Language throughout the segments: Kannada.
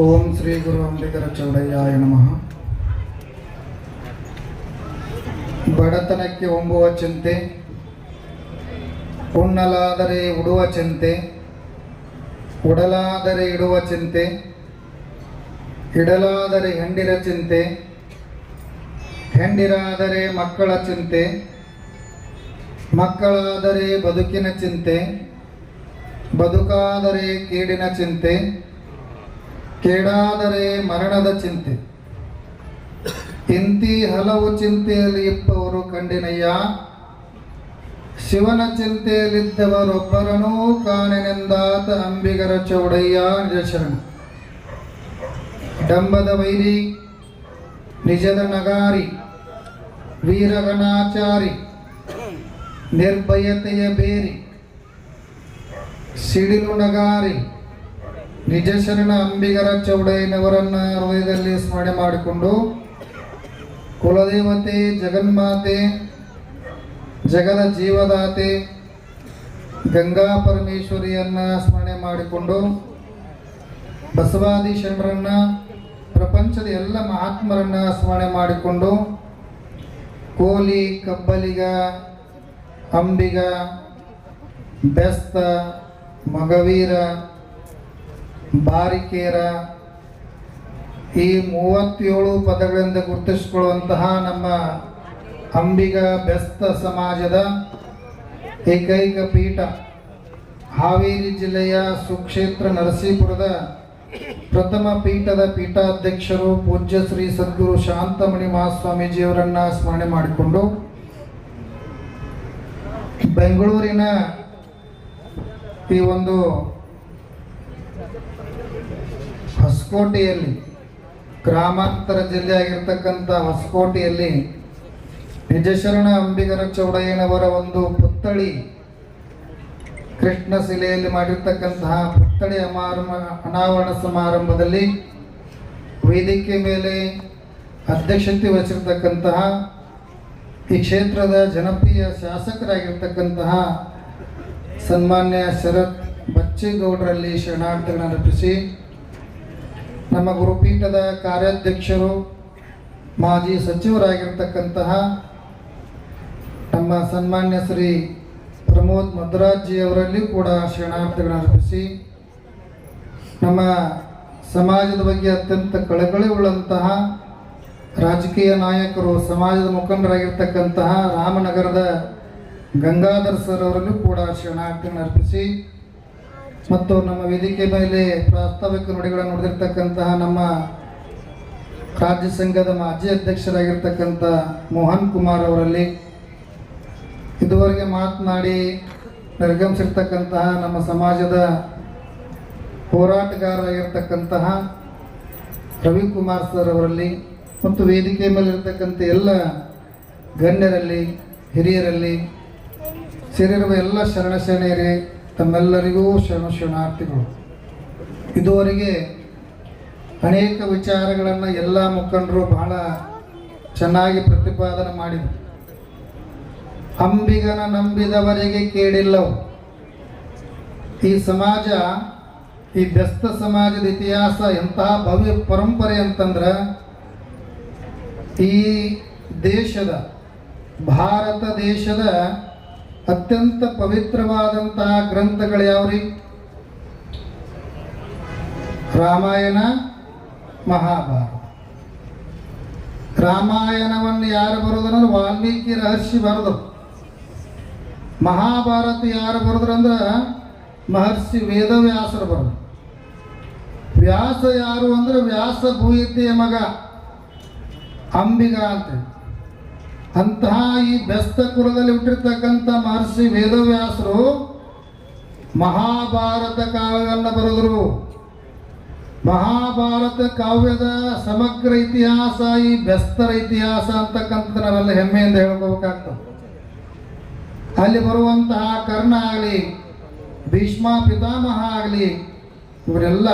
ಓಂ ಶ್ರೀ ಗುರು ಅಂಬಿಕರ ಚೌಡಯ್ಯಾಯ ನಮಃ ಬಡತನಕ್ಕೆ ಒಂಬುವ ಚಿಂತೆ, ಉಣ್ಣಲಾದರೆ ಉಡುವ ಚಿಂತೆ, ಉಡಲಾದರೆ ಇಡುವ ಚಿಂತೆ, ಇಡಲಾದರೆ ಹೆಂಡಿರ ಚಿಂತೆ ಹೆಂಡಿರಾದರೆ ಮಕ್ಕಳ ಚಿಂತೆ, ಮಕ್ಕಳಾದರೆ ಬದುಕಿನ ಚಿಂತೆ, ಬದುಕಾದರೆ ಕೇಡಿನ ಚಿಂತೆ ಕೇಡಾದರೆ ಮರಣದ ಚಿಂತೆ. ಇಂತಿ ಹಲವು ಚಿಂತೆಯಲ್ಲಿ ಇಪ್ಪವರು ಕಂಡಿನಯ್ಯ. ಶಿವನ ಚಿಂತೆಯಲ್ಲಿದ್ದವರೊಬ್ಬರನೂ ಕಾಣೆನೆಂದಾತ ಅಂಬಿಗರ ಚೌಡಯ್ಯ ನಿಜಶರಣ ಡಂಬದ ವೈರಿ, ನಿಜದ ನಗಾರಿ, ವೀರಗಣಾಚಾರಿ, ನಿರ್ಭಯತೆಯ ಬೇರಿ, ಸಿಡಿಲು ನಗಾರಿ ನಿಜ ಶರಣ ಅಂಬಿಗರ ಚೌಡಯ್ಯನವರನ್ನ ಹೃದಯದಲ್ಲಿ ಸ್ಮರಣೆ ಮಾಡಿಕೊಂಡು, ಕುಲದೇವತೆ, ಜಗನ್ಮಾತೆ, ಜಗದ ಜೀವದಾತೆ, ಗಂಗಾ ಪರಮೇಶ್ವರಿಯನ್ನ ಸ್ಮರಣೆ ಮಾಡಿಕೊಂಡು, ಬಸವಾದಿ ಶರಣರನ್ನ, ಪ್ರಪಂಚದ ಎಲ್ಲ ಮಹಾತ್ಮರನ್ನ ಸ್ಮರಣೆ ಮಾಡಿಕೊಂಡು, ಕೋಲಿ, ಕಬ್ಬಲಿಗ, ಅಂಬಿಗ, ಬೆಸ್ತ, ಮಗವೀರ ಬಾರಿಕೇರ ಈ ಮೂವತ್ತೇಳು ಪದಗಳಿಂದ ಗುರುತಿಸಿಕೊಳ್ಳುವಂತಹ ನಮ್ಮ ಅಂಬಿಗ ಬೆಸ್ತ ಸಮಾಜದ ಏಕೈಕ ಪೀಠ ಹಾವೇರಿ ಜಿಲ್ಲೆಯ ಸುಕ್ಷೇತ್ರ ನರಸೀಪುರದ ಪ್ರಥಮ ಪೀಠದ ಪೀಠಾಧ್ಯಕ್ಷರು ಪೂಜ್ಯ ಶ್ರೀ ಸದ್ಗುರು ಶಾಂತಮಣಿ ಮಹಾಸ್ವಾಮೀಜಿಯವರನ್ನ ಸ್ಮರಣೆ ಮಾಡಿಕೊಂಡು ಬೆಂಗಳೂರಿನ ಈ ಒಂದು ಹೊಸಕೋಟೆಯಲ್ಲಿ ಗ್ರಾಮಾಂತರ ಜಿಲ್ಲೆ ಆಗಿರ್ತಕ್ಕಂಥ ಹೊಸಕೋಟೆಯಲ್ಲಿ ನಿಜಶರಣ ಅಂಬಿಗರ ಚೌಡಯ್ಯನವರ ಒಂದು ಪುತ್ಥಳಿ ಕೃಷ್ಣ ಶಿಲೆಯಲ್ಲಿ ಮಾಡಿರ್ತಕ್ಕಂತಹ ಪುತ್ಥಳಿ ಅಮಾರಂಭ ಅನಾವರಣ ಸಮಾರಂಭದಲ್ಲಿ ವೇದಿಕೆ ಮೇಲೆ ಅಧ್ಯಕ್ಷತೆ ವಹಿಸಿರ್ತಕ್ಕಂತಹ ಈ ಕ್ಷೇತ್ರದ ಜನಪ್ರಿಯ ಶಾಸಕರಾಗಿರ್ತಕ್ಕಂತಹ ಸನ್ಮಾನ್ಯ ಶರತ್ ಬಚ್ಚೇಗೌಡರಲ್ಲಿ ಶರಣಾರ್ಥಿಗಳನ್ನು ಅರ್ಪಿಸಿ ನಮ್ಮ ಗುರುಪೀಠದ ಕಾರ್ಯಾಧ್ಯಕ್ಷರು, ಮಾಜಿ ಸಚಿವರಾಗಿರ್ತಕ್ಕಂತಹ ನಮ್ಮ ಸನ್ಮಾನ್ಯ ಶ್ರೀ ಪ್ರಮೋದ್ ಮಧ್ವರಾಜ್ಜಿಯವರಲ್ಲಿ ಕೂಡ ಶರಣಾರ್ಥಿಗಳನ್ನು ಅರ್ಪಿಸಿ, ನಮ್ಮ ಸಮಾಜದ ಬಗ್ಗೆ ಅತ್ಯಂತ ಕಳಕಳಿ ಉಳ್ಳಂತಹ ರಾಜಕೀಯ ನಾಯಕರು, ಸಮಾಜದ ಮುಖಂಡರಾಗಿರ್ತಕ್ಕಂತಹ ರಾಮನಗರದ ಗಂಗಾಧರ್ ಸರ್ ಅವರಲ್ಲೂ ಕೂಡ ಶರಣಾರ್ಥಿಗಳನ್ನು ಅರ್ಪಿಸಿ ಮತ್ತು ನಮ್ಮ ವೇದಿಕೆ ಮೇಲೆ ಪ್ರಾಸ್ತಾವಿಕ ನುಡಿಗಳನ್ನು ನುಡಿದಿರ್ತಕ್ಕಂತಹ ನಮ್ಮ ರಾಜ್ಯ ಸಂಘದ ಮಾಜಿ ಅಧ್ಯಕ್ಷರಾಗಿರ್ತಕ್ಕಂಥ ಮೋಹನ್ ಕುಮಾರ್ ಅವರಲ್ಲಿ ಇದುವರೆಗೆ ಮಾತನಾಡಿ ನಿರ್ಗಮಿಸಿರ್ತಕ್ಕಂತಹ ನಮ್ಮ ಸಮಾಜದ ಹೋರಾಟಗಾರರಾಗಿರ್ತಕ್ಕಂತಹ ರವಿಕುಮಾರ್ ಸರ್ ಅವರಲ್ಲಿ ಮತ್ತು ವೇದಿಕೆ ಮೇಲೆ ಇರ್ತಕ್ಕಂಥ ಎಲ್ಲ ಗಣ್ಯರಲ್ಲಿ, ಹಿರಿಯರಲ್ಲಿ ಸೇರಿರುವ ಎಲ್ಲ ಶರಣ ಶರಣೆಯರೇ ತಮ್ಮೆಲ್ಲರಿಗೂ ಶರಣ ಶರಣಾರ್ಥಿಗಳು. ಇದುವರೆಗೆ ಅನೇಕ ವಿಚಾರಗಳನ್ನು ಎಲ್ಲ ಮುಖಂಡರು ಬಹಳ ಚೆನ್ನಾಗಿ ಪ್ರತಿಪಾದನೆ ಮಾಡಿದರು. ಅಂಬಿಗನ ನಂಬಿದವರಿಗೆ ಕೇಳಿಲ್ಲವು ಈ ಸಮಾಜ, ಈ ವ್ಯಸ್ತ ಸಮಾಜದ ಇತಿಹಾಸ ಎಂತಹ ಭವ್ಯ ಪರಂಪರೆ ಅಂತಂದ್ರೆ, ಈ ದೇಶದ, ಭಾರತ ದೇಶದ ಅತ್ಯಂತ ಪವಿತ್ರವಾದಂತಹ ಗ್ರಂಥಗಳು ಯಾವ್ರಿ? ರಾಮಾಯಣ, ಮಹಾಭಾರತ. ರಾಮಾಯಣವನ್ನು ಯಾರು ಬರೋದಂದ್ರೆ ವಾಲ್ಮೀಕಿ ರಹಸ್ಯ ಬರೆದು ಮಹಾಭಾರತ ಯಾರು ಬರೋದ್ರಂದ್ರೆ ಮಹರ್ಷಿ ವೇದವ್ಯಾಸರು ಬರೋದು ವ್ಯಾಸ ಯಾರು ಅಂದ್ರೆ ವ್ಯಾಸ ಭೂಯಿತೆಯ ಮಗ ಅಂಬಿಗ ಅಂತೇಳಿ. ಅಂತಹ ಈ ಬೆಸ್ತ ಕುಲದಲ್ಲಿ ಹುಟ್ಟಿರ್ತಕ್ಕಂಥ ಮಹರ್ಷಿ ವೇದವ್ಯಾಸರು ಮಹಾಭಾರತ ಕಾವ್ಯವನ್ನು ಬರೆದರು. ಮಹಾಭಾರತ ಕಾವ್ಯದ ಸಮಗ್ರ ಇತಿಹಾಸ, ಈ ಬೆಸ್ತರ ಇತಿಹಾಸ ಅಂತಕ್ಕಂಥದ್ದು ನಾವೆಲ್ಲ ಹೆಮ್ಮೆಯಿಂದ ಹೇಳ್ಕೋಬೇಕಾಗ್ತದೆ. ಅಲ್ಲಿ ಬರುವಂತಹ ಕರ್ಣ ಆಗಲಿ, ಭೀಷ್ಮ ಪಿತಾಮಹ ಆಗಲಿ, ಇವರೆಲ್ಲ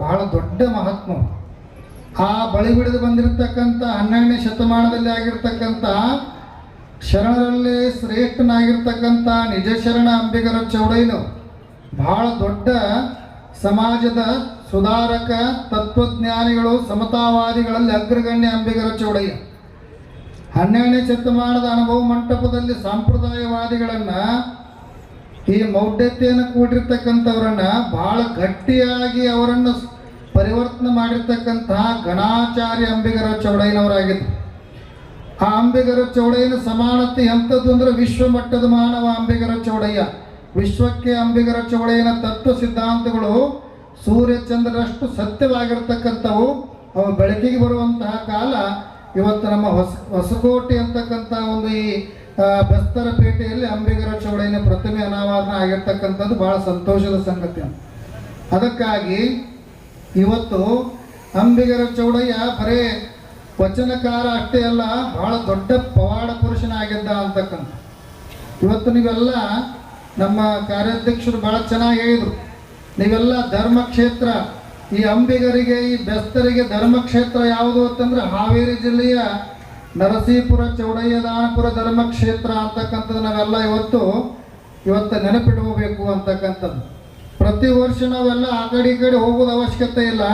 ಬಹಳ ದೊಡ್ಡ ಮಹಾತ್ಮ ಆ ಬಳಿ ಬಿಡಿದು ಬಂದಿರತಕ್ಕಂಥ ಹನ್ನೆರಡನೇ ಶತಮಾನದಲ್ಲಿ ಆಗಿರ್ತಕ್ಕಂಥ ಶರಣರಲ್ಲಿ ಶ್ರೇಷ್ಠನಾಗಿರ್ತಕ್ಕಂಥ ನಿಜ ಶರಣ ಅಂಬಿಗರ ಚೌಡಯ್ಯನು ಬಹಳ ದೊಡ್ಡ ಸಮಾಜದ ಸುಧಾರಕ, ತತ್ವಜ್ಞಾನಿಗಳು, ಸಮತಾವಾದಿಗಳಲ್ಲಿ ಅಗ್ರಗಣ್ಯ ಅಂಬಿಗರ ಚೌಡಯ್ಯ. ಹನ್ನೆರಡನೇ ಶತಮಾನದ ಅನುಭವ ಮಂಟಪದಲ್ಲಿ ಸಾಂಪ್ರದಾಯವಾದಿಗಳನ್ನ, ಈ ಮೌಢ್ಯತೆಯನ್ನು ಕೂಡಿರ್ತಕ್ಕಂಥವರನ್ನು ಬಹಳ ಗಟ್ಟಿಯಾಗಿ ಅವರನ್ನು ಪರಿವರ್ತನೆ ಮಾಡಿರ್ತಕ್ಕಂತಹ ಗಣಾಚಾರ್ಯ ಅಂಬಿಗರ ಚೌಡಯ್ಯನವರಾಗಿದ್ದರು ಆ ಅಂಬಿಗರ ಚೌಡಯ್ಯನ ಸಮಾನತೆ ಎಂಥದ್ದು ಅಂದ್ರೆ ವಿಶ್ವ ಮಟ್ಟದ ಮಾನವ ಅಂಬಿಗರ ಚೌಡಯ್ಯ. ವಿಶ್ವಕ್ಕೆ ಅಂಬಿಗರ ಚೌಡಯ್ಯನ ತತ್ವ ಸಿದ್ಧಾಂತಗಳು ಸೂರ್ಯ ಚಂದ್ರರಷ್ಟು ಸತ್ಯವಾಗಿರ್ತಕ್ಕಂಥವು. ಅವು ಬೆಳಕಿಗೆ ಬರುವಂತಹ ಕಾಲ. ಇವತ್ತು ನಮ್ಮ ಹೊಸ ಹೊಸಕೋಟೆ ಅಂತಕ್ಕಂಥ ಒಂದು ಈ ಆ, ಬೆಸ್ತರ ಪೇಟೆಯಲ್ಲಿ ಅಂಬಿಗರ ಚೌಡಯ್ಯನ ಪ್ರತಿಮೆ ಅನಾವರಣ ಆಗಿರ್ತಕ್ಕಂಥದ್ದು ಬಹಳ ಸಂತೋಷದ ಸಂಗತಿ ಅದಕ್ಕಾಗಿ ಇವತ್ತು ಅಂಬಿಗರ ಚೌಡಯ್ಯ ಬರೇ ವಚನಕಾರ ಅಷ್ಟೇ ಅಲ್ಲ, ಬಹಳ ದೊಡ್ಡ ಪವಾಡ ಪುರುಷನಾಗಿದ್ದ ಅಂತಕ್ಕಂಥ. ಇವತ್ತು ನೀವೆಲ್ಲ ನಮ್ಮ ಕಾರ್ಯಾಧ್ಯಕ್ಷರು ಬಹಳ ಚೆನ್ನಾಗಿ ಹೇಳಿದರು. ನೀವೆಲ್ಲ ಧರ್ಮಕ್ಷೇತ್ರ, ಈ ಅಂಬಿಗರಿಗೆ, ಈ ಬೆಸ್ತರಿಗೆ ಧರ್ಮಕ್ಷೇತ್ರ ಯಾವುದು ಅಂತಂದ್ರೆ ಹಾವೇರಿ ಜಿಲ್ಲೆಯ ನರಸೀಪುರ ಚೌಡಯ್ಯದಾನಪುರ ಧರ್ಮಕ್ಷೇತ್ರ ಅಂತಕ್ಕಂಥದ್ದು ನಾವೆಲ್ಲ ಇವತ್ತು ಇವತ್ತು ನೆನಪಿಟ್ಕೋಬೇಕು ಅಂತಕ್ಕಂಥದ್ದು. ಪ್ರತಿ ವರ್ಷ ನಾವೆಲ್ಲ ಆ ಕಡೆ ಈ ಕಡೆ ಹೋಗೋದು ಅವಶ್ಯಕತೆ ಇಲ್ಲ.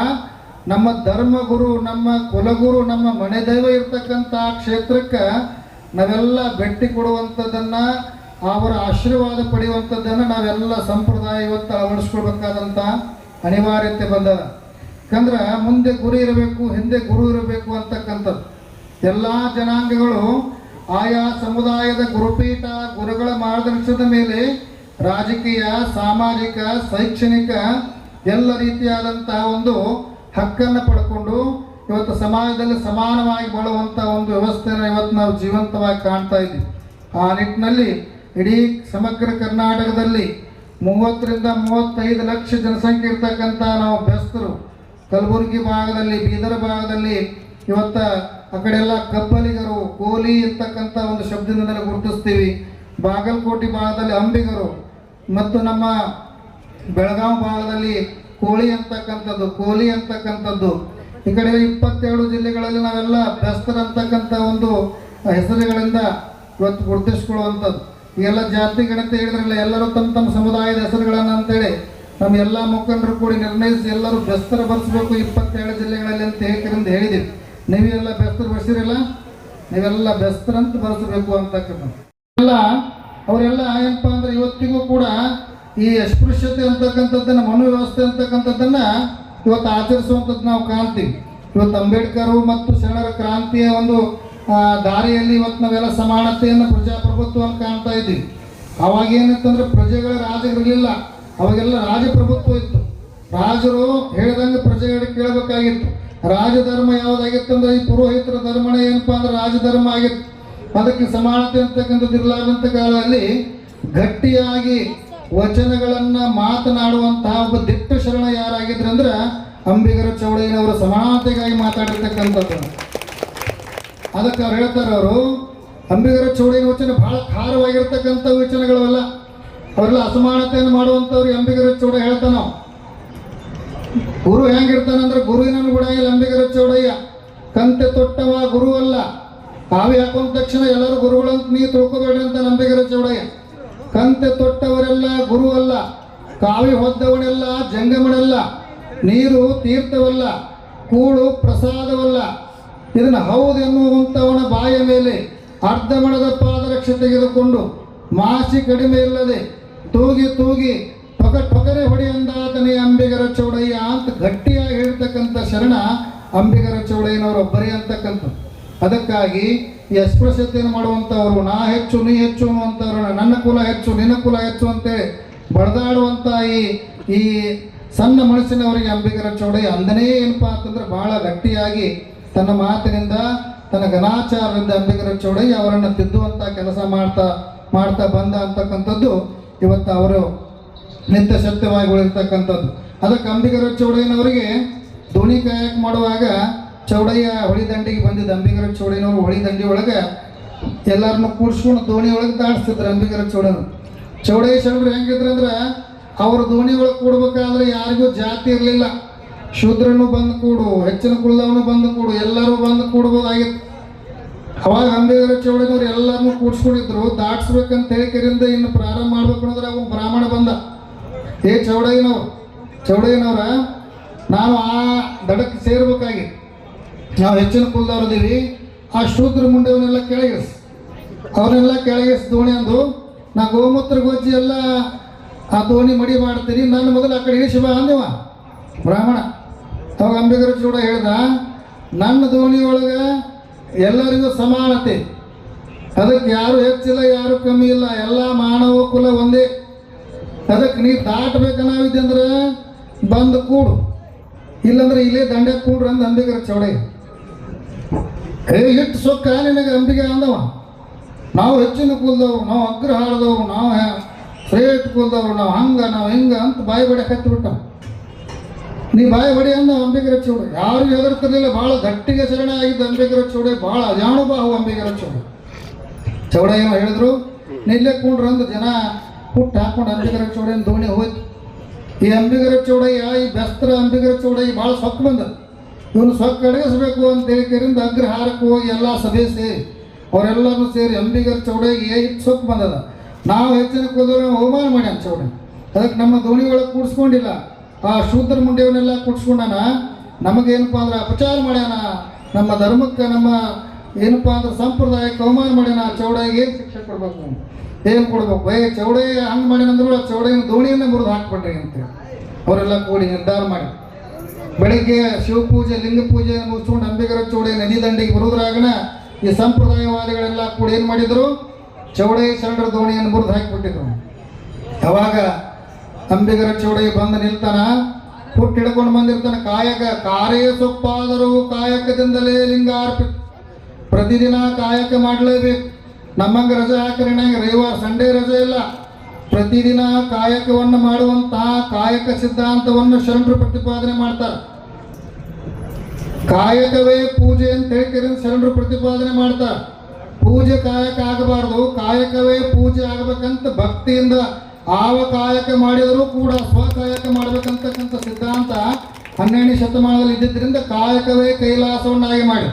ನಮ್ಮ ಧರ್ಮಗುರು ನಮ್ಮ ಕುಲಗುರು, ನಮ್ಮ ಮನೆ ದೈವ ಇರ್ತಕ್ಕಂಥ ಕ್ಷೇತ್ರಕ್ಕೆ ನಾವೆಲ್ಲ ಭೇಟಿ ಕೊಡುವಂಥದ್ದನ್ನು, ಅವರ ಆಶೀರ್ವಾದ ಪಡೆಯುವಂಥದ್ದನ್ನು ನಾವೆಲ್ಲ ಸಂಪ್ರದಾಯ ಇವತ್ತು ಅಳವಡಿಸ್ಕೊಳ್ಬೇಕಾದಂಥ ಅನಿವಾರ್ಯತೆ ಬಂದದ. ಯಾಕಂದ್ರೆ ಮುಂದೆ ಗುರು ಇರಬೇಕು, ಹಿಂದೆ ಗುರು ಇರಬೇಕು ಅಂತಕ್ಕಂಥದ್ದು. ಎಲ್ಲ ಜನಾಂಗಗಳು ಆಯಾ ಸಮುದಾಯದ ಗುರುಪೀಠ ಗುರುಗಳ ಮಾರ್ಗದರ್ಶನದ ಮೇಲೆ ರಾಜಕೀಯ, ಸಾಮಾಜಿಕ, ಶೈಕ್ಷಣಿಕ ಎಲ್ಲ ರೀತಿಯಾದಂತಹ ಒಂದು ಹಕ್ಕನ್ನು ಪಡ್ಕೊಂಡು ಇವತ್ತು ಸಮಾಜದಲ್ಲಿ ಸಮಾನವಾಗಿ ಬಾಳುವಂಥ ಒಂದು ವ್ಯವಸ್ಥೆಯನ್ನು ಇವತ್ತು ನಾವು ಜೀವಂತವಾಗಿ ಕಾಣ್ತಾ ಇದ್ದೀವಿ. ಆ ನಿಟ್ಟಿನಲ್ಲಿ ಇಡೀ ಸಮಗ್ರ ಕರ್ನಾಟಕದಲ್ಲಿ ಮೂವತ್ತರಿಂದ ಮೂವತ್ತೈದು ಲಕ್ಷ ಜನಸಂಖ್ಯೆ ಇರ್ತಕ್ಕಂಥ ನಾವು ಬೆಸ್ತರು ಕಲಬುರಗಿ ಭಾಗದಲ್ಲಿ, ಬೀದರ್ ಭಾಗದಲ್ಲಿ ಇವತ್ತ ಆ ಕಡೆ ಎಲ್ಲ ಕಬ್ಬಲಿಗರು, ಕೋಲಿ ಇರ್ತಕ್ಕಂಥ ಒಂದು ಶಬ್ದದಿಂದಲೇ ಗುರುತಿಸ್ತೀವಿ. ಬಾಗಲಕೋಟೆ ಭಾಗದಲ್ಲಿ ಅಂಬಿಗರು ಮತ್ತು ನಮ್ಮ ಬೆಳಗಾವಿ ಭಾಗದಲ್ಲಿ ಕೋಳಿ ಅಂತಕ್ಕಂಥದ್ದು, ಕೋಲಿ ಅಂತಕ್ಕಂಥದ್ದು, ಈ ಕಡೆ ಇಪ್ಪತ್ತೆರಡು ಜಿಲ್ಲೆಗಳಲ್ಲಿ ನಾವೆಲ್ಲ ಬೆಸ್ತರ್ ಅಂತಕ್ಕಂಥ ಒಂದು ಹೆಸರುಗಳಿಂದ ಇವತ್ತು ಗುರುತಿಸ್ಕೊಳ್ಳುವಂಥದ್ದು. ಎಲ್ಲ ಜಾತಿ, ಗಣತಿ ಹೇಳಿದ್ರಲ್ಲ, ಎಲ್ಲರೂ ತಮ್ಮ ತಮ್ಮ ಸಮುದಾಯದ ಹೆಸರುಗಳನ್ನು ಅಂತೇಳಿ ನಮ್ಮ ಎಲ್ಲ ಮುಖಂಡರು ಕೂಡಿ ನಿರ್ಣಯಿಸಿ ಎಲ್ಲರೂ ಬೆಸ್ತರ ಬರ್ಸ್ಬೇಕು ಇಪ್ಪತ್ತೆರಡು ಜಿಲ್ಲೆಗಳಲ್ಲಿ ಅಂತ ಹೇಳ್ಕರಿಂದ ಹೇಳಿದ್ದೀವಿ. ನೀವೆಲ್ಲ ಬೆಸ್ತರು ಬರ್ಸಿರಲ್ಲ, ನೀವೆಲ್ಲ ಬೆಸ್ತರಂತ ಬರೆಸಬೇಕು ಅಂತಕ್ಕಂಥ ಎಲ್ಲ ಅವರೆಲ್ಲ ಏನಪ್ಪ ಅಂದ್ರೆ ಇವತ್ತಿಗೂ ಕೂಡ ಈ ಅಸ್ಪೃಶ್ಯತೆ ಅಂತಕ್ಕಂಥದ್ದನ್ನ, ಮನೋವ್ಯವಸ್ಥೆ ಅಂತಕ್ಕಂಥದ್ದನ್ನು ಇವತ್ತು ಆಚರಿಸುವಂಥದ್ದು ನಾವು ಕಾಣ್ತೀವಿ. ಇವತ್ತು ಅಂಬೇಡ್ಕರ್ ಮತ್ತು ಶರಣರ ಕ್ರಾಂತಿಯ ಒಂದು ದಾರಿಯಲ್ಲಿ ಇವತ್ತು ನಾವೆಲ್ಲ ಸಮಾನತೆಯನ್ನು ಪ್ರಜಾಪ್ರಭುತ್ವವನ್ನು ಕಾಣ್ತಾ ಇದ್ದೀವಿ. ಅವಾಗ ಏನಿತ್ತಂದ್ರೆ ಪ್ರಜೆಗಳ ರಾಜ ಇರಲಿಲ್ಲ ಅವಾಗೆಲ್ಲ ರಾಜಪ್ರಭುತ್ವ ಇತ್ತು. ರಾಜರು ಹೇಳಿದಂಗೆ ಪ್ರಜೆಗಳಿಗೆ ಕೇಳಬೇಕಾಗಿತ್ತು. ರಾಜಧರ್ಮ ಯಾವುದಾಗಿತ್ತು ಅಂದ್ರೆ ಈ ಪುರೋಹಿತರ ಧರ್ಮನೇ ಏನಪ್ಪ ಅಂದ್ರೆ ರಾಜಧರ್ಮ ಆಗಿತ್ತು. ಅದಕ್ಕೆ ಸಮಾನತೆ ಅಂತಕ್ಕಂಥದ್ದು ಇರಲಾರ್ದಂಥ ಕಾಲದಲ್ಲಿ ಗಟ್ಟಿಯಾಗಿ ವಚನಗಳನ್ನ ಮಾತನಾಡುವಂತಹ ಒಬ್ಬ ದಿಟ್ಟ ಶರಣ ಯಾರಾಗಿದ್ರು ಅಂದ್ರೆ ಅಂಬಿಗರ ಚೌಡಯ್ಯನವರು ಸಮಾನತೆಗಾಗಿ ಮಾತಾಡಿರ್ತಕ್ಕಂಥದ್ದು. ಅದಕ್ಕೆ ಅವ್ರು ಹೇಳ್ತಾರೆ ಅವರು, ಅಂಬಿಗರ ಚೌಡಯ್ಯನ ವಚನ ಬಹಳ ಖಾರವಾಗಿರ್ತಕ್ಕಂಥ ವಚನಗಳಲ್ಲ ಅವರೆಲ್ಲ ಅಸಮಾನತೆಯನ್ನು ಮಾಡುವಂಥವ್ರು ಅಂಬಿಗರ ಚೌಡ ಹೇಳ್ತಾನ. ಗುರು ಹೆಂಗಿರ್ತಾನಂದ್ರೆ ಗುರುವಿನ ಗುಣಾಯಿಲ್ಲ ಅಂಬಿಗರ ಚೌಡಯ್ಯ. ಕಂತೆ ತೊಟ್ಟವ ಗುರು ಅಲ್ಲ ಕಾವಿ ಹಾಕೊಂಡ ತಕ್ಷಣ ಎಲ್ಲರೂ ಗುರುಗಳಂತ ನೀ ತಿಳ್ಕೊಬೇಡ್ರಿ ಅಂತ ನಂಬಿಕೆ ಚೌಡಯ್ಯ ಕಂತೆ ತೊಟ್ಟವರೆಲ್ಲ ಗುರು ಅಲ್ಲ, ಕಾವಿ ಹೊದ್ದವನೆಲ್ಲ ಜಂಗಮನೆಲ್ಲ, ನೀರು ತೀರ್ಥವಲ್ಲ ಕೂಳು ಪ್ರಸಾದವಲ್ಲ. ಇದನ್ನು ಹೌದು ಎನ್ನುವಂಥವನ ಬಾಯ ಮೇಲೆ ಅರ್ಧ ಮಣದ ಪಾದರಕ್ಷೆ ತೆಗೆದುಕೊಂಡು ಮಾಸಿ ಕಡಿಮೆ ಇಲ್ಲದೆ ತೂಗಿ ತೂಗಿ ಟೊಕ ಟೊಕರೆ ಹೊಡಿ ಅಂಬಿಗರ ಚೌಡಯ್ಯ ಅಂತ ಗಟ್ಟಿಯಾಗಿ ಹೇಳ್ತಕ್ಕಂಥ ಶರಣ ಅಂಬಿಗರ ಚೌಡಯ್ಯನವರು ಒಬ್ಬರೇ ಅಂತಕ್ಕಂಥ ಅದಕ್ಕಾಗಿ ಈ ಅಸ್ಪೃಶ್ಯತೆಯನ್ನು ಮಾಡುವಂಥವ್ರು, ನಾ ಹೆಚ್ಚು, ನೀ ಹೆಚ್ಚು ಅನ್ನುವಂಥವ್ರು, ನನ್ನ ಕುಲ ಹೆಚ್ಚು, ನಿನ್ನ ಕುಲ ಹೆಚ್ಚು ಅಂತೇಳಿ ಬಡದಾಡುವಂಥ ಈ ಈ ಸಣ್ಣ ಮನಸ್ಸಿನವರಿಗೆ ಅಂಬಿಗರ ಚೌಡಯ್ಯ ಅಂದನೇ ಏನಪ್ಪ ಅಂತಂದ್ರೆ ಬಹಳ ಗಟ್ಟಿಯಾಗಿ ತನ್ನ ಮಾತಿನಿಂದ, ತನ್ನ ಘನಾಚಾರದಿಂದ ಅಂಬಿಗರ ಚೌಡಯ್ಯ ಅವರನ್ನು ತಿದ್ದುವಂಥ ಕೆಲಸ ಮಾಡ್ತಾ ಮಾಡ್ತಾ ಬಂದ ಅಂತಕ್ಕಂಥದ್ದು ಇವತ್ತು ಅವರು ನಿತ್ಯ ಸತ್ಯವಾಗಿ ಉಳಿರ್ತಕ್ಕಂಥದ್ದು. ಅದಕ್ಕೆ ಅಂಬಿಗರ ಚೌಡಯ್ಯನವರಿಗೆ ದೋಣಿ ಕಾಯಕ್ ಮಾಡುವಾಗ ಚೌಡಯ್ಯ ಹೊಳಿ ದಂಡಿಗೆ ಬಂದಿದ್ದ ಅಂಬಿಗರ ಚೌಡಯ್ಯನವರು ಹೊಳಿ ದಂಡಿ ಒಳಗೆ ಎಲ್ಲರನ್ನು ಕೂಡ್ಸ್ಕೊಂಡು ದೋಣಿ ಒಳಗೆ ದಾಟಿಸ್ತಿದ್ರು ಅಂಬಿಗರ ಚೌಡನ ಚೌಡಯ್ಯ ಶರಣರು ಹೆಂಗಿದ್ರು ಅಂದ್ರೆ ಅವ್ರ ದೋಣಿ ಒಳಗೆ ಕೂಡ್ಬೇಕಾದ್ರೆ ಯಾರಿಗೂ ಜಾತಿ ಇರಲಿಲ್ಲ. ಶೂದ್ರನು ಬಂದು ಕೂಡು, ಹೆಚ್ಚಿನ ಕುಲದವನು ಬಂದು ಕೂಡು, ಎಲ್ಲರೂ ಬಂದು ಕೂಡ್ಬೋದಾಗಿತ್ತು. ಅವಾಗ ಅಂಬೇಗರ ಚೌಡನವ್ರು ಎಲ್ಲರನ್ನೂ ಕೂಡ್ಸ್ಕೊಂಡಿದ್ರು ದಾಟ್ಸ್ಬೇಕಂತ ಹೇಳಿಕೆರಿಂದ ಇನ್ನು ಪ್ರಾರಂಭ ಮಾಡ್ಬೇಕು ಅಂದ್ರೆ ಅವ್ನು ಬ್ರಾಹ್ಮಣ ಬಂದ. ಏ ಚೌಡಯ್ಯನವ್ರು, ಚೌಡಯ್ಯನವ್ರ ನಾವು ಆ ದಡಕ್ಕೆ ಸೇರ್ಬೇಕಾಗಿ. ನಾವು ಹೆಚ್ಚಿನ ಕುಲದವ್ರು ಇದೀವಿ ಆ ಶೂದ್ರ ಮುಂಡೆವನ್ನೆಲ್ಲ ಕೆಳಗಿಸ್ ಅವನ್ನೆಲ್ಲ ಕೆಳಗಿಸ್ ದೋಣಿ ಅಂದು. ನಾ ಗೋಮೂತ್ರ ಗೊಜ್ಜಿ ಎಲ್ಲ ಆ ದೋಣಿ ಮಡಿ ಮಾಡ್ತೀನಿ. ನನ್ನ ಮೊದಲು ಆ ಕಡೆ ಇಳಿಸಿ ಬಾ ಅಂದವ. ಬ್ರಾಹ್ಮಣ ಅವಾಗ ಅಂಬಿಗರ ಚೂಡ ಹೇಳ್ದ, ನನ್ನ ದೋಣಿ ಒಳಗೆ ಎಲ್ಲರಿಗೂ ಸಮಾನತೆ. ಅದಕ್ಕೆ ಯಾರು ಹೆಚ್ಚಿಲ್ಲ, ಯಾರು ಕಮ್ಮಿ ಇಲ್ಲ, ಎಲ್ಲ ಮಾನವ ಕುಲ ಒಂದೇ. ಅದಕ್ಕೆ ನೀ ದಾಟಬೇಕನ್ನಾವಿದ್ದೆ ಅಂದ್ರೆ ಬಂದು ಕೂಡು. ಇಲ್ಲಂದ್ರೆ ಇಲ್ಲೇ ದಂಡೆ ಕೂಡ್ರಿ ಅಂದ ಅಂಬಿಗರ ಚೌಡೆ ಏ ಎಷ್ಟು ಸೊಕ್ಕ ನಿನಗೆ ಅಂಬಿಗೆ ಅಂದವ? ನಾವು ಹೆಚ್ಚಿನ ಕುಲ್ದವ್ರು ನಾವು ಅಗ್ರ ಹಾಳದವ್ರು ನಾವು ಶ್ರೇಷ್ಠ ಕುಲ್ದವ್ರು ನಾವು ಹಂಗ ನಾವು ಹಿಂಗ ಅಂತ ಬಾಯಿ ಬಡಿ ಕತ್ತಿಬಿಟ್ಟ ನೀ ಬಾಯಿ ಬಡಿ ಅಂದ ಅಂಬಿಗರ ಚೌಡೆ ಯಾರು ಹೆದರ್ತಿರ್ಲಿಲ್ಲ ಭಾಳ ಗಟ್ಟಿಗೆ ಶರಣ ಆಗಿದ್ದ ಅಂಬಿಗರ ಚೌಡೆ ಭಾಳ ಅಜಾನುಬಾಹು ಅಂಬಿಗರ ಚೌಡೆ ಚೌಡ ಏನೋ ಹೇಳಿದ್ರು? ನಿಲ್ಲೇ ಕೂಡ್ರ ಅಂದ್ರೆ ಜನ ಹುಟ್ಟು ಹಾಕೊಂಡು ಅಂಬಿಗರ ಚೌಡನ ದೋಣಿ ಹೋಯ್ತು. ಈ ಅಂಬಿಗರ ಚೌಡಯ್ಯ ಈ ಬೆಸ್ತ್ರ ಅಂಬಿಗರ ಚೌಡಯ್ಯ ಭಾಳ ಸೊಕ್ಕ ಬಂದ ಇವನು ಸೊಕ್ಕ ಅಡಗಿಸ್ಬೇಕು ಅಂತ ಹೇಳಿಕರಿಂದ ಅಗ್ರಹಾರಕ್ಕೆ ಹೋಗಿ ಎಲ್ಲ ಸಭೆ ಸೇರಿ ಅವರೆಲ್ಲರೂ ಸೇರಿ ಅಂಬಿಗರ್ ಚೌಡಗಿ ಹೆಚ್ಚು ಸೊಕ್ಕ ಬಂದದ. ನಾವು ಹೆಚ್ಚಿನ ಕುಲದವ್ರು ಅವಮಾನ ಮಾಡ್ಯಾನ ಚೌಡ. ಅದಕ್ಕೆ ನಮ್ಮ ದೋಣಿ ಒಳಗೆ ಕೂಡಿಸ್ಕೊಂಡಿಲ್ಲ. ಆ ಶೂದ್ರ ಮುಂಡೆಯವನ್ನೆಲ್ಲ ಕೂಡಿಸ್ಕೊಂಡಾನ, ನಮಗೇನಪ್ಪ ಅಂದ್ರೆ ಅಪಚಾರ ಮಾಡ್ಯಾನ, ನಮ್ಮ ಧರ್ಮಕ್ಕೆ ನಮ್ಮ ಏನಪ್ಪ ಅಂದ್ರೆ ಸಂಪ್ರದಾಯಕ್ಕೆ ಅವಮಾನ ಮಾಡ್ಯಾನ ಚೌಡ ಏನು ಶಿಕ್ಷೆ ಕೊಡ್ಬೇಕು ನಾವು? ಏನು ಕೊಡ್ಬೇಕು? ಏ ಚೌಡೆ ಹಂಗೆ ಮಾಡ್ಯಾನಂದ್ರೆ ಚೌಡೆನ ದೋಣಿಯನ್ನ ಮುರಿದು ಹಾಕ್ಬಿಡ್ರಿ ಅಂತೇಳಿ. ಅವರೆಲ್ಲ ಕೂಡಿ ನಿರ್ಧಾರ ಮಾಡಿ ಬೆಳಿಗ್ಗೆ ಶಿವಪೂಜೆ, ಲಿಂಗ ಪೂಜೆ ಮುಗಿಸ್ಕೊಂಡು ಅಂಬಿಗರ ಚೌಡೆ ನದಿ ದಂಡೆಗೆ ಬರೋದ್ರಾಗನ ಈ ಸಂಪ್ರದಾಯವಾದಿಗಳೆಲ್ಲ ಕೂಡ ಏನು ಮಾಡಿದ್ರು? ಚೌಡೆ ಶರಣರ ದೋಣಿಯನ್ನು ಮುರಿದು ಹಾಕಿಬಿಟ್ಟಿದ್ರು. ಅವಾಗ ಅಂಬಿಗರ ಚೌಡೆ ಬಂದು ನಿಲ್ತಾನ, ಹುಟ್ಟು ಹಿಡ್ಕೊಂಡು ಬಂದಿರ್ತಾನೆ, ಕಾಯಕ, ಕಾರೇ ಸೊಪ್ಪಾದರೂ ಕಾಯಕದಿಂದಲೇ ಲಿಂಗ ಅರ್ಪಿ ಪ್ರತಿದಿನ ಕಾಯಕ ಮಾಡಲೇಬೇಕು. ನಮ್ಮಂಗ ರಜೆ ಹಾಕಿರಣ ರವಿವಾರ, ಸಂಡೇ ರಜೆ ಇಲ್ಲ. ಪ್ರತಿದಿನ ಕಾಯಕವನ್ನು ಮಾಡುವಂತಹ ಕಾಯಕ ಸಿದ್ಧಾಂತವನ್ನು ಶರಣರು ಪ್ರತಿಪಾದನೆ ಮಾಡ್ತಾರೆ. ಕಾಯಕವೇ ಪೂಜೆ ಅಂತ ಹೇಳ್ತಾರೆ ಶರಣರು ಪ್ರತಿಪಾದನೆ ಮಾಡ್ತಾರೆ. ಪೂಜೆ ಕಾಯಕ ಆಗಬಾರ್ದು, ಕಾಯಕವೇ ಪೂಜೆ ಆಗಬೇಕಂತ ಭಕ್ತಿಯಿಂದ ಆವ ಕಾಯಕ ಮಾಡಿದರೂ ಕೂಡ ಸ್ವಕಾಯಕ ಮಾಡ್ಬೇಕಂತಕ್ಕಂಥ ಸಿದ್ಧಾಂತ ಹನ್ನೆರಡನೇ ಶತಮಾನದಲ್ಲಿ ಇದ್ದಿದ್ದರಿಂದ ಕಾಯಕವೇ ಕೈಲಾಸವನ್ನಾಗಿ ಮಾಡಿ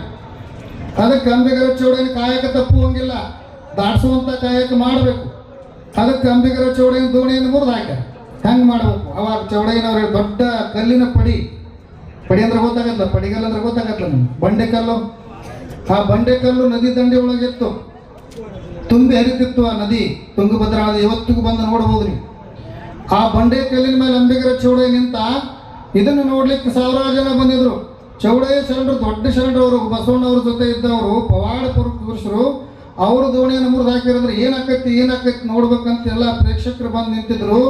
ಅದಕ್ಕೆ ಅಂಬಿಗರ ಚೌಡನ ಕಾಯಕ ತಪ್ಪುವಂಗಿಲ್ಲ. ದಾಟಿಸುವಂಥ ಕಾಯಕ ಮಾಡಬೇಕು. ಅದಕ್ಕೆ ಅಂಬಿಗರ ಚೌಡಯ್ಯನ ದೋಣಿಯನ್ನು ಮುರಿದು ಹಾಕ್ಯಾರ ಹೆಂಗೆ ಮಾಡಬೇಕು? ಅವಾಗ ಚೌಡಯ್ಯನವ್ರ ದೊಡ್ಡ ಕಲ್ಲಿನ ಪಡಿ. ಪಡಿ ಅಂದ್ರೆ ಗೊತ್ತಾಗಲ್ಲ ಪಡಿಗಲ್ಲ ಅಂದ್ರೆ ಗೊತ್ತಾಗತ್ತಲ್ಲ ನಿಮ್ಗೆ? ಬಂಡೆಕಲ್ಲು ಆ ಬಂಡೆಕಲ್ಲು ನದಿ ದಂಡೆ ಒಳಗಿತ್ತು ತುಂಬಿ ಹರಿತಿತ್ತು ಆ ನದಿ. ತುಂಗಭದ್ರಾ ನದಿ ಇವತ್ತಿಗೂ ಬಂದು ನೋಡ್ಬೋದು ನೀವು. ಆ ಬಂಡೆ ಕಲ್ಲಿನ ಮೇಲೆ ಅಂಬಿಗರ ಚೌಡಯ್ಯ ನಿಂತ ಇದನ್ನು ನೋಡ್ಲಿಕ್ಕೆ ಸಾವಿರಾರು ಜನ ಬಂದಿದ್ರು. ಚೌಡಯ್ಯ ಶರಣರು, ದೊಡ್ಡ ಶರಣರು ಅವರು, ಬಸವಣ್ಣವ್ರ ಜೊತೆ ಇದ್ದವರು, ಪವಾಡ ಪುರು- ಪುರುಷರು ಅವರು ದೋಣಿಯನ್ನು ಮುರಿದು ಹಾಕಿರಂದ್ರೆ ಏನಾಕೈತಿ ಏನಾಕೈತಿ ನೋಡ್ಬೇಕಂತ ಎಲ್ಲ ಪ್ರೇಕ್ಷಕರು ಬಂದು ನಿಂತಿದ್ರು.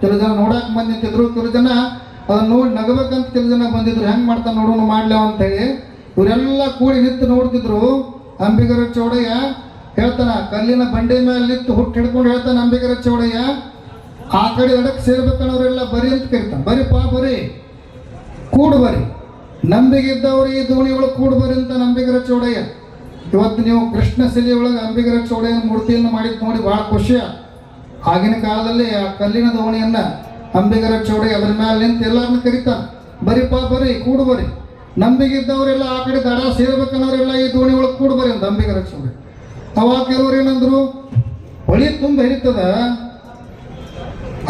ಕೆಲವು ಜನ ನೋಡಕ್ ಬಂದು ನಿಂತಿದ್ರು, ಕೆಲವು ಜನ ಅದನ್ನ ನೋಡಿ ನಗಬೇಕಂತ ಕೆಲವು ಜನ ಬಂದಿದ್ರು. ಹೆಂಗ್ ಮಾಡ್ತಾನೆ ನೋಡೋಣ ಮಾಡ್ಲೇವ ಅಂತ ಹೇಳಿ ಇವರೆಲ್ಲ ಕೂಡಿ ನಿಂತು ನೋಡ್ತಿದ್ರು. ಅಂಬಿಗರ ಚೌಡಯ್ಯ ಹೇಳ್ತಾನ, ಕಲ್ಲಿನ ಬಂಡೆ ಮೇಲೆ ನಿಂತು ಹುಟ್ಟು ಹಿಡ್ಕೊಂಡು ಹೇಳ್ತಾನೆ ಅಂಬಿಗರ ಚೌಡಯ್ಯ, ಆ ಕಡೆ ಎಡಕ್ಕೆ ಸೇರ್ಬೇಕನ್ನೋರೆಲ್ಲ ಬರಿ ಅಂತ ಕರಿತಾನೆ. ಬರೀ ಪಾ ಬರಿ. ಕೂಡು ಬರಿ. ನಂಬಿಗೆ ಇದ್ದವರು ಈ ದೋಣಿ ಒಳಗೆ ಕೂಡು ಬರಿ ಅಂತ ನಂಬಿಗರ ಚೌಡಯ್ಯ. ಇವತ್ತು ನೀವು ಕೃಷ್ಣ ಒಳಗೆ ಅಂಬಿಗರ ಚೌಡಯ್ಯನ ಮೂರ್ತಿಯನ್ನು ಮಾಡಿದ್ ನೋಡಿ ಭಾಳ ಖುಷಿ. ಆಗಿನ ಕಾಲದಲ್ಲಿ ಆ ಕಲ್ಲಿನ ದೋಣಿಯನ್ನ ಅಂಬಿಗರ ಚೌಡೆ ಅದ್ರ ಮೇಲೆ ನಿಂತು ಎಲ್ಲರನ್ನ ಕರಿತಾನೆ ಬರೀ ಪಾ ಬರಿ ಕೂಡು ಬರಿ ನಂಬಿಗಿದ್ದವರೆಲ್ಲ ಆ ಕಡೆ ದಡ ಸೇರ್ಬೇಕನ್ನೋರೆಲ್ಲ ಈ ದೋಣಿ ಒಳಗೆ ಕೂಡು ಬರಿ ಅಂತ ಅಂಬಿಗರ ಚೌಡಯ್ಯ ಅವಾಗ ಕೆಲವರು ಏನಂದ್ರು, ಹೊಳಿ ತುಂಬ ಹರಿತದ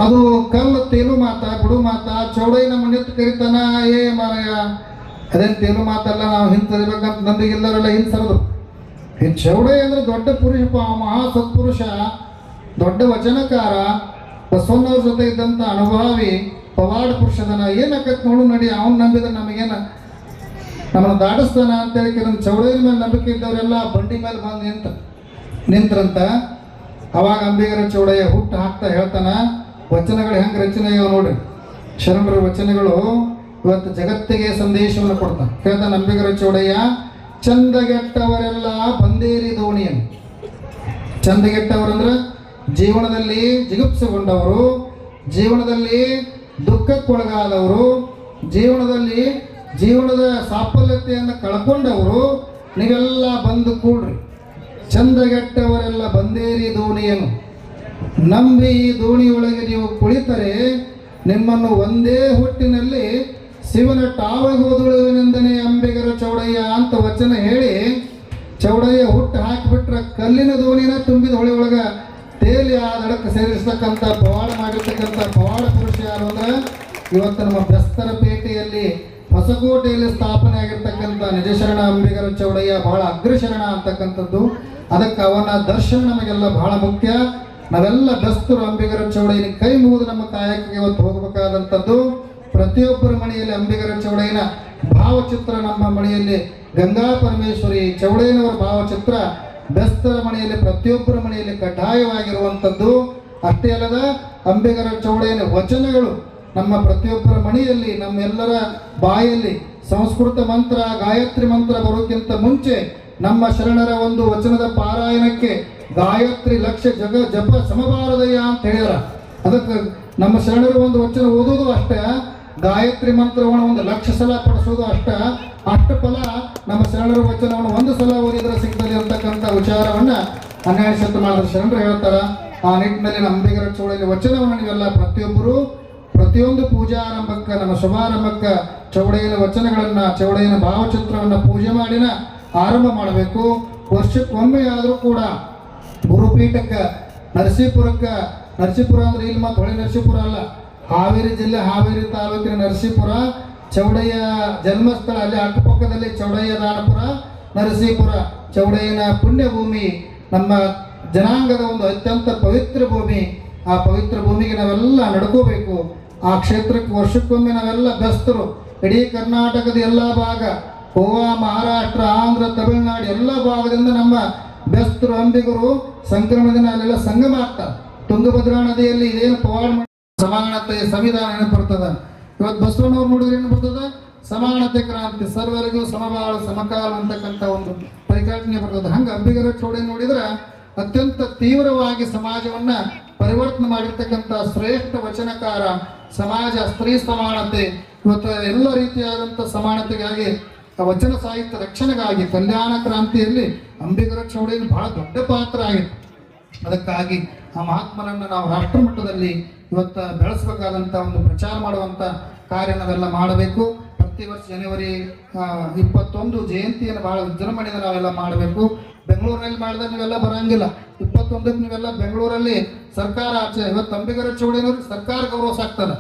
ಅದು ಕಲ್ಲು ತೇಲು ಮಾತ, ಬಿಡು ಮಾತ, ಚೌಡಯ್ಯ ನಮ್ಮ ನಿಂತು ಕರಿತಾನ, ಏ ಮಾರಾಯ. ಅದೇನು ತೇಲು ಮಾತಲ್ಲ, ನಾವು ಹಿಂತರಿಬೇಕಂತ ನಂಬಿಗಿಲ್ಲವರೆಲ್ಲ ಹಿಂಸರದು ಈ ಚೌಡಯ್ಯ ಅಂದ್ರೆ ದೊಡ್ಡ ಪುರುಷ ಮಹಾ ಸತ್ಪುರುಷ ದೊಡ್ಡ ವಚನಕಾರ, ಬಸವಣ್ಣವ್ರ ಜೊತೆ ಇದ್ದಂಥ ಅನುಭಾವಿ ಪವಾಡ ಪುರುಷದನ ಏನಾಕತ್ ನೋಡು ನಡಿ, ಅವನ್ ನಂಬಿದ್ರೆ ನಮಗೇನ? ನಮ್ಮನ್ನು ಅಂತ ಹೇಳಿ ಕೆಲವೊಂದು ಚೌಡಯ್ಯನ ಮೇಲೆ ನಂಬಿಕೆ ಇದ್ದವರೆಲ್ಲ ಬಂಡಿ ಮೇಲೆ ಬಂದು ನಿಂತ ನಿಂತ್ರಂತ. ಅವಾಗ ಅಂಬಿಗರ ಚೌಡಯ್ಯ ಹುಟ್ಟು ಹಾಕ್ತಾ ಹೇಳ್ತಾನ, ವಚನಗಳು ಹೆಂಗೆ ರಚನೆ ಆಗ್ಯಾವ ನೋಡ್ರಿ ಶರಣರ ವಚನಗಳು ಇವತ್ತು ಜಗತ್ತಿಗೆ ಸಂದೇಶವನ್ನು ಕೊಡ್ತಾನೆ ಹೇಳ್ತಾನೆ ಅಂಬಿಗರ ಚೌಡಯ್ಯ ಚಂದಗೆಟ್ಟವರೆಲ್ಲ ಬಂದೇರಿ ದೋಣಿಯನ್ನು. ಚಂದಗೆಟ್ಟವರಂದ್ರೆ ಜೀವನದಲ್ಲಿ ಜಿಗುಪ್ಸೆಗೊಂಡವರು, ಜೀವನದಲ್ಲಿ ದುಃಖಕ್ಕೊಳಗಾದವರು, ಜೀವನದಲ್ಲಿ ಜೀವನದ ಸಾಫಲ್ಯತೆಯನ್ನು ಕಳ್ಕೊಂಡವರು ನೀವೆಲ್ಲ ಬಂದು ಕೂಡ್ರಿ. ಚಂದಗೆಟ್ಟವರೆಲ್ಲ ಬಂದೇರಿ ದೋಣಿಯನ್ನು. ನಂಬಿ ಈ ದೋಣಿಯೊಳಗೆ ನೀವು ಕುಳಿತರೆ, ನಿಮ್ಮನ್ನು ಒಂದೇ ಹುಟ್ಟಿನಲ್ಲಿ ಶಿವನ ಟಾವ ಹೋದುಳುವೆನೆಂದನೇ ಅಂಬಿಗರ ಚೌಡಯ್ಯ ಅಂತ ವಚನ ಹೇಳಿ ಚೌಡಯ್ಯ ಹುಟ್ಟು ಹಾಕಿಬಿಟ್ರ ಕಲ್ಲಿನ ದೋಣಿನ ತುಂಬಿದ ಹೊಳೆ ಒಳಗ ತೇಲಿ ಆ ದಡಕ್ಕೆ ಸೇರಿಸ್ತಕ್ಕಂಥ ಪವಾಡ ಮಾಡಿರ್ತಕ್ಕಂಥ ಪವಾಡ ಪುರುಷ ಯಾರು ಅಂದ್ರೆ ಇವತ್ತು ನಮ್ಮ ಬೆಸ್ತರ ಪೇಟೆಯಲ್ಲಿ ಹೊಸಕೋಟೆಯಲ್ಲಿ ಸ್ಥಾಪನೆ ಆಗಿರ್ತಕ್ಕಂಥ ನಿಜಶರಣ ಅಂಬಿಗರ ಚೌಡಯ್ಯ ಬಹಳ ಅಗ್ರಶರಣ ಅಂತಕ್ಕಂಥದ್ದು. ಅದಕ್ಕೆ ಅವನ ದರ್ಶನ ನಮಗೆಲ್ಲ ಬಹಳ ಮುಖ್ಯ. ನಾವೆಲ್ಲ ಬೆಸ್ತರು ಅಂಬಿಗರ ಚೌಡಯ್ಯನ ಕೈ ಮುಗಿದು ನಮ್ಮ ಕಾಯಕಕ್ಕೆ ಇವತ್ತು ಹೋಗಬೇಕಾದಂಥದ್ದು. ಪ್ರತಿಯೊಬ್ಬರ ಮನೆಯಲ್ಲಿ ಅಂಬಿಗರ ಚೌಡಯ್ಯನ ಭಾವಚಿತ್ರ ನಮ್ಮ ಮನೆಯಲ್ಲಿ ಗಂಗಾ ಪರಮೇಶ್ವರಿ ಚೌಡಯ್ಯನವರ ಭಾವಚಿತ್ರ ಬೆಸ್ತರ ಮನೆಯಲ್ಲಿ ಪ್ರತಿಯೊಬ್ಬರ ಮನೆಯಲ್ಲಿ ಕಡ್ಡಾಯವಾಗಿರುವಂಥದ್ದು. ಅಷ್ಟೇ ಅಲ್ಲದ ಅಂಬಿಗರ ಚೌಡಯ್ಯನ ವಚನಗಳು ನಮ್ಮ ಪ್ರತಿಯೊಬ್ಬರ ಮನೆಯಲ್ಲಿ, ನಮ್ಮೆಲ್ಲರ ಬಾಯಲ್ಲಿ ಸಂಸ್ಕೃತ ಮಂತ್ರ, ಗಾಯತ್ರಿ ಮಂತ್ರ ಬರೋಕ್ಕಿಂತ ಮುಂಚೆ ನಮ್ಮ ಶರಣರ ಒಂದು ವಚನದ ಪಾರಾಯಣಕ್ಕೆ ಗಾಯತ್ರಿ ಲಕ್ಷ ಜಗ ಜಪ ಸಮಬಾರದಯ್ಯ ಅಂತ ಹೇಳ್ಯಾರ. ಅದಕ್ಕೆ ನಮ್ಮ ಶರಣರ ಒಂದು ವಚನ ಓದೋದು ಅಷ್ಟೇ ಗಾಯತ್ರಿ ಮಂತ್ರವನ್ನು ಒಂದು ಲಕ್ಷ ಸಲ ಪಡಿಸೋದು ಅಷ್ಟ, ಅಷ್ಟು ಫಲ ನಮ್ಮ ಶರಣರ ವಚನವನ್ನು ಒಂದು ಸಲ ಓದಿದ್ರೆ ಸಿಗ್ತದೆ ಅಂತಕ್ಕಂಥ ವಿಚಾರವನ್ನ ಹನ್ನೆರಡು ಶತಮಾನದ ಶರಣರು ಹೇಳ್ತಾರ. ಆ ನಿಟ್ಟಿನಲ್ಲಿ ನಂಬಿಗರ ಚೌಡಿಯಲ್ಲಿ ವಚನವನ್ನು ನೀವೆಲ್ಲ ಪ್ರತಿಯೊಬ್ಬರು, ಪ್ರತಿಯೊಂದು ಪೂಜಾರಂಭಕ್ಕ, ನಮ್ಮ ಶುಭಾರಂಭಕ್ಕ ಚೌಡಯ್ಯನ ವಚನಗಳನ್ನ, ಚೌಡಯ್ಯನ ಭಾವಚಿತ್ರವನ್ನ ಪೂಜೆ ಮಾಡಿನ ಆರಂಭ ಮಾಡಬೇಕು. ವರ್ಷಕ್ಕೊಮ್ಮೆ ಆದರೂ ಕೂಡ ಗುರುಪೀಠಕ್ಕ, ನರಸೀಪುರಕ್ಕೆ, ನರಸೀಪುರ ಅಂದ್ರೆ ಇಲ್ಲಿ ಮತ್ತೆ ಹೊಳೆ ನರಸೀಪುರ ಅಲ್ಲ. ಹಾವೇರಿ ಜಿಲ್ಲೆ, ಹಾವೇರಿ ತಾಲೂಕಿನ ನರಸೀಪುರ, ಚೌಡಯ್ಯ ಜನ್ಮಸ್ಥಳ, ಅಲ್ಲಿ ಅಕ್ಕಪಕ್ಕದಲ್ಲಿ ಚೌಡಯ್ಯ ದಾನಪುರ, ನರಸೀಪುರ, ಚೌಡಯ್ಯನ ಪುಣ್ಯಭೂಮಿ, ನಮ್ಮ ಜನಾಂಗದ ಒಂದು ಅತ್ಯಂತ ಪವಿತ್ರ ಭೂಮಿ. ಆ ಪವಿತ್ರ ಭೂಮಿಗೆ ನಾವೆಲ್ಲ ನಡ್ಕೋಬೇಕು. ಆ ಕ್ಷೇತ್ರಕ್ಕೆ ವರ್ಷಕ್ಕೊಮ್ಮೆ ನಾವೆಲ್ಲ ಬೆಸ್ತರು ಇಡೀ ಕರ್ನಾಟಕದ ಎಲ್ಲ ಭಾಗ, ಗೋವಾ, ಮಹಾರಾಷ್ಟ್ರ, ಆಂಧ್ರ, ತಮಿಳುನಾಡು ಎಲ್ಲ ಭಾಗದಿಂದ ನಮ್ಮ ಬೆಸ್ತರು ಅಂಬಿಗರು ಸಂಕ್ರಮಣದಿಂದ ಅಲ್ಲೆಲ್ಲ ಸಂಗಮ ಆಗ್ತಾರೆ. ತುಂಗಭದ್ರಾ ನದಿಯಲ್ಲಿ ಇದೇನು ಪವಾಡ ಸಮಾನತೆ ಸಂವಿಧಾನ ನೆನಪರ್ತದ. ಇವತ್ತು ಬಸವಣ್ಣವ್ರು ನೋಡಿದ್ರೆ ಏನು ಬರ್ತದ? ಸಮಾನತೆ ಕ್ರಾಂತಿ. ಸರ್ವರಿಗೂ ಸಮಬಾಳ, ಸಮಕಾಲ ಅಂತಕ್ಕಂಥ ಒಂದು ಪರಿಕಲ್ಪನೆ ಬರ್ತದೆ. ಹಂಗೆ ಅಂಬಿಗರ ಚೌಡಿ ನೋಡಿದ್ರೆ ಅತ್ಯಂತ ತೀವ್ರವಾಗಿ ಸಮಾಜವನ್ನ ಪರಿವರ್ತನೆ ಮಾಡಿರ್ತಕ್ಕಂಥ ಶ್ರೇಷ್ಠ ವಚನಕಾರ ಸಮಾಜ, ಸ್ತ್ರೀ ಸಮಾನತೆ. ಇವತ್ತು ಎಲ್ಲ ರೀತಿಯಾದಂಥ ಸಮಾನತೆಗಾಗಿ ವಚನ ಸಾಹಿತ್ಯ ರಕ್ಷಣೆಗಾಗಿ, ಕಲ್ಯಾಣ ಕ್ರಾಂತಿಯಲ್ಲಿ ಅಂಬಿಗರ ಚೌಡಿನ ಬಹಳ ದೊಡ್ಡ ಪಾತ್ರ ಆಗಿತ್ತು. ಅದಕ್ಕಾಗಿ ಆ ಮಹಾತ್ಮನನ್ನು ನಾವು ರಾಷ್ಟ್ರ ಮಟ್ಟದಲ್ಲಿ ಇವತ್ತು ಬೆಳೆಸಬೇಕಾದಂಥ ಒಂದು ಪ್ರಚಾರ ಮಾಡುವಂಥ ಕಾರ್ಯ ನಾವೆಲ್ಲ ಮಾಡಬೇಕು. ಪ್ರತಿ ವರ್ಷ ಜನವರಿ ಇಪ್ಪತ್ತೊಂದು ಜಯಂತಿಯನ್ನು ಭಾಳ ವಿಜೃಂಭಣೆಯಿಂದ ನಾವೆಲ್ಲ ಮಾಡಬೇಕು. ಬೆಂಗಳೂರಿನಲ್ಲಿ ಮಾಡಿದ್ರೆ ನೀವೆಲ್ಲ ಬರಂಗಿಲ್ಲ. ಇಪ್ಪತ್ತೊಂದಕ್ಕೆ ನೀವೆಲ್ಲ ಬೆಂಗಳೂರಲ್ಲಿ ಸರ್ಕಾರ ಆಚೆ, ಇವತ್ತು ಅಂಬಿಗರ ಚೌಡಿನವ್ರಿಗೆ ಸರ್ಕಾರ ಗೌರವ ಸಾಕ್ತದೆ.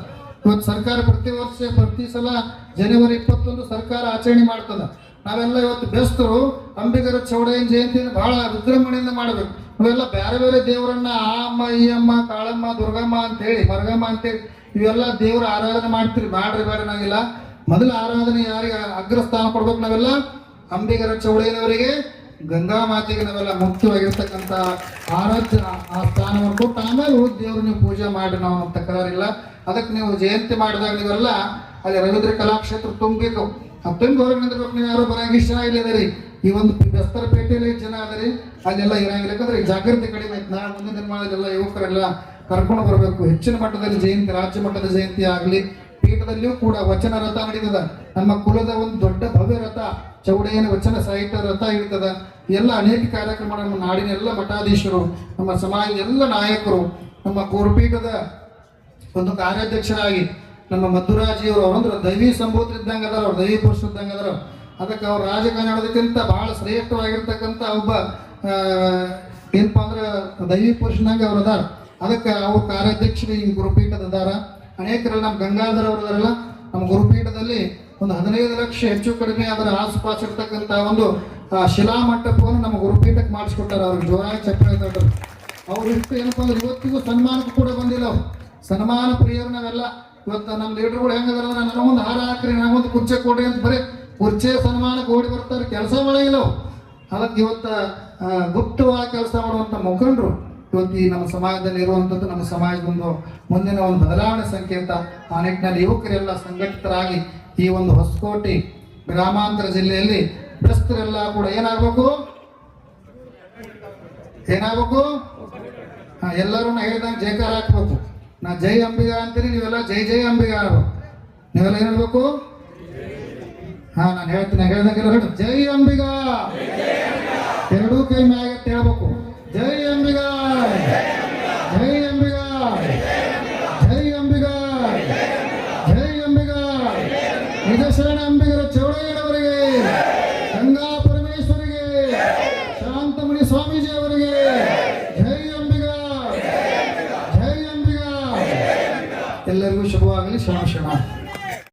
ಇವತ್ತು ಸರ್ಕಾರ ಪ್ರತಿ ವರ್ಷ, ಪ್ರತಿ ಸಲ ಜನವರಿ ಇಪ್ಪತ್ತೊಂದು ಸರ್ಕಾರ ಆಚರಣೆ ಮಾಡ್ತದೆ. ನಾವೆಲ್ಲ ಇವತ್ತು ಬೆಸ್ತರು ಅಂಬಿಗರ ಚೌಡಯ್ಯನ ಜಯಂತಿಯನ್ನು ಬಹಳ ವಿಜೃಂಭಣೆಯಿಂದ ಮಾಡಬೇಕು. ನಾವೆಲ್ಲ ಬೇರೆ ಬೇರೆ ದೇವರನ್ನ ಆ ಅಮ್ಮ, ಈ ಅಮ್ಮ, ಕಾಳಮ್ಮ, ದುರ್ಗಮ್ಮ ಅಂತೇಳಿ, ಮರ್ಗಮ್ಮ ಅಂತೇಳಿ, ಇವೆಲ್ಲ ದೇವರ ಆರಾಧನೆ ಮಾಡ್ತೀರಿ. ಮಾಡ್ರಿ ಬೇಡ ನಾವಿಲ್ಲ. ಮೊದಲ ಆರಾಧನೆ ಯಾರಿಗೆ? ಅಗ್ರಸ್ಥಾನ ಕೊಡ್ಬೇಕು ನಾವೆಲ್ಲ? ಅಂಬಿಗರ ಚೌಡಯ್ಯನವರಿಗೆ ಗಂಗಾ ಮಾತೆಗೆ ನಾವೆಲ್ಲ ಮುಖ್ಯವಾಗಿರ್ತಕ್ಕಂಥ ಆರಾಧ್ಯ ಆ ಸ್ಥಾನವನ್ನು ಕೊಟ್ಟು ಆಮೇಲೆ ದೇವ್ರು ನೀವು ಪೂಜೆ ಮಾಡಿ ನಾವು ತಕರಾರಿಲ್ಲ. ಅದಕ್ಕೆ ನೀವು ಜಯಂತಿ ಮಾಡಿದಾಗ ನೀವೆಲ್ಲ ಅಲ್ಲಿ ರವೀಂದ್ರ ಕಲಾಕ್ಷೇತ್ರ ತುಂಬಬೇಕು ತುಂಬಿ ಹೊರಗೆ ನಿಂದಿರ್ಬೇಕು ನೀವು ಯಾರು ಬರಂಗ ಇಷ್ಟ ಈ ಒಂದು ದಸ್ತರ ಪೇಟೆಯಲ್ಲಿ ಜನ ಅದರಿ, ಅಲ್ಲೆಲ್ಲ ಇರಂಗಿಲ್ಲ. ಯಾಕಂದ್ರೆ ಜಾಗೃತಿ ಕಡಿಮೆ ಐತೆ ನಾಳೆ ಮುಂದಿನ ದಿನಮಾನದಲ್ಲೆಲ್ಲ ಯುವಕರೆಲ್ಲ ಕರ್ಕೊಂಡು ಬರಬೇಕು. ಹೆಚ್ಚಿನ ಮಟ್ಟದಲ್ಲಿ ಜಯಂತಿ, ರಾಜ್ಯ ಮಟ್ಟದ ಜಯಂತಿ ಆಗಲಿ, ಪೀಠದಲ್ಲಿಯೂ ಕೂಡ ವಚನ ರಥ ನಡೀತದ. ನಮ್ಮ ಕುಲದ ಒಂದು ದೊಡ್ಡ ಭವ್ಯ ರಥ, ಚೌಡಯ್ಯನ ವಚನ ಸಾಹಿತ್ಯ ರಥ ಇರ್ತದ. ಎಲ್ಲ ಅನೇಕ ಕಾರ್ಯಕ್ರಮ ನಮ್ಮ ನಾಡಿನ ಎಲ್ಲ ಮಠಾಧೀಶರು, ನಮ್ಮ ಸಮಾಜದ ಎಲ್ಲ ನಾಯಕರು, ನಮ್ಮ ಕೋರ್ಪೀಠದ ಒಂದು ಕಾರ್ಯಾಧ್ಯಕ್ಷರಾಗಿ ನಮ್ಮ ಮಧುರಾಜಿಯವರು ಅವರಂದ್ರೆ ದೈವಿ ಸಂಭೂತ ಇದ್ದಂಗೆ ಅದಾರ, ಅವ್ರು ದೈವಿ ಪುರುಷ ಇದ್ದಂಗೆ ಅದಾರ. ಅದಕ್ಕೆ ಅವ್ರು ರಾಜಕಾರಣದಕ್ಕಿಂತ ಭಾಳ ಶ್ರೇಷ್ಠವಾಗಿರ್ತಕ್ಕಂಥ ಒಬ್ಬ ಏನಪ್ಪ ಅಂದ್ರೆ ದೈವಿ ಪುರುಷನಂಗೆ ಅವ್ರು ಅದಾರ. ಅದಕ್ಕೆ ಅವ್ರ ಕಾರ್ಯಾಧ್ಯಕ್ಷರು ಈ ಗುರುಪೀಠದ ಅದಾರ. ಅನೇಕರಲ್ಲಿ ನಮ್ಮ ಗಂಗಾಧರ ಅವರು ನಮ್ಮ ಗುರುಪೀಠದಲ್ಲಿ ಒಂದು ಹದಿನೈದು ಲಕ್ಷ ಹೆಚ್ಚು ಕಡಿಮೆ ಅದರ ಆಸುಪಾಸು ಒಂದು ಶಿಲಾ ಮಂಟಪವನ್ನು ನಮ್ಮ ಗುರುಪೀಠಕ್ಕೆ ಮಾಡಿಸ್ಕೊಟ್ಟಾರ ಅವ್ರಿಗೆ ಜೋರಾಗಿ ದೊಡ್ಡರು ಅವ್ರು ಇಷ್ಟು ಏನಪ್ಪ ಅಂದ್ರೆ ಇವತ್ತಿಗೂ ಸನ್ಮಾನಕ್ಕೆ ಕೂಡ ಬಂದಿಲ್ಲ ಅವ್ರು. ಸನ್ಮಾನ ಪ್ರಿಯರು ನಾವೆಲ್ಲ. ಇವತ್ತು ನಮ್ಮ ಲೀಡರ್ಗಳು ಹೆಂಗದಾರ ಮುಂದೆ ಹಾರ ಹಾಕ್ರಿ ನನಗೊಂದು ಕುರ್ಚೆ ಕೊಡ್ರಿ ಅಂತ ಬರೀ ಕುರ್ಚೆ ಸನ್ಮಾನಕ್ಕೆ ಓಡಿ ಬರ್ತಾರೆ. ಕೆಲಸ ಮಾಡಂಗಿಲ್ಲ ಅದಕ್ಕೆ ಇವತ್ತು ಗುಪ್ತವಾಗಿ ಕೆಲಸ ಮಾಡುವಂಥ ಮುಖಂಡರು ಇವತ್ತು ಈ ನಮ್ಮ ಸಮಾಜದಲ್ಲಿ ಇರುವಂಥದ್ದು ನಮ್ಮ ಸಮಾಜದೊಂದು ಮುಂದಿನ ಒಂದು ಬದಲಾವಣೆ ಸಂಕೇತ. ಆ ನಿಟ್ಟಿನಲ್ಲಿ ಯುವಕರೆಲ್ಲ ಸಂಘಟಿತರಾಗಿ ಈ ಒಂದು ಹೊಸಕೋಟೆ ಗ್ರಾಮಾಂತರ ಜಿಲ್ಲೆಯಲ್ಲಿ ಬೆಸ್ತರೆಲ್ಲ ಕೂಡ ಏನಾಗಬೇಕು? ಏನಾಗಬೇಕು? ಎಲ್ಲರೂ ಹೇಳಿದಂಗೆ ಜೇಕಾರ ಹಾಕ್ಬೇಕು. ನಾ ಜೈ ಅಂಬಿಗ ಅಂತೀನಿ ನೀವೆಲ್ಲ ಜೈ ಜೈ ಅಂಬಿಗ ಆಗ್ಬೇಕು ನೀವೆಲ್ಲ ಏನ್ ಹೇಳ್ಬೇಕು ಹಾ ನಾನು ಹೇಳ್ತೀನಿ ನಾ ಹೇಳ್ದಂಗೆಲ್ಲ ಹೇಳು ಜೈ ಅಂಬಿಗ ಎರಡೂ ಕೈ ಮ್ಯಾಗ ಎತ್ತಿ ಹೇಳ್ಬೇಕು ಜೈ ಅಂಬಿಗ ಜೈ ಅಂಬಿಗ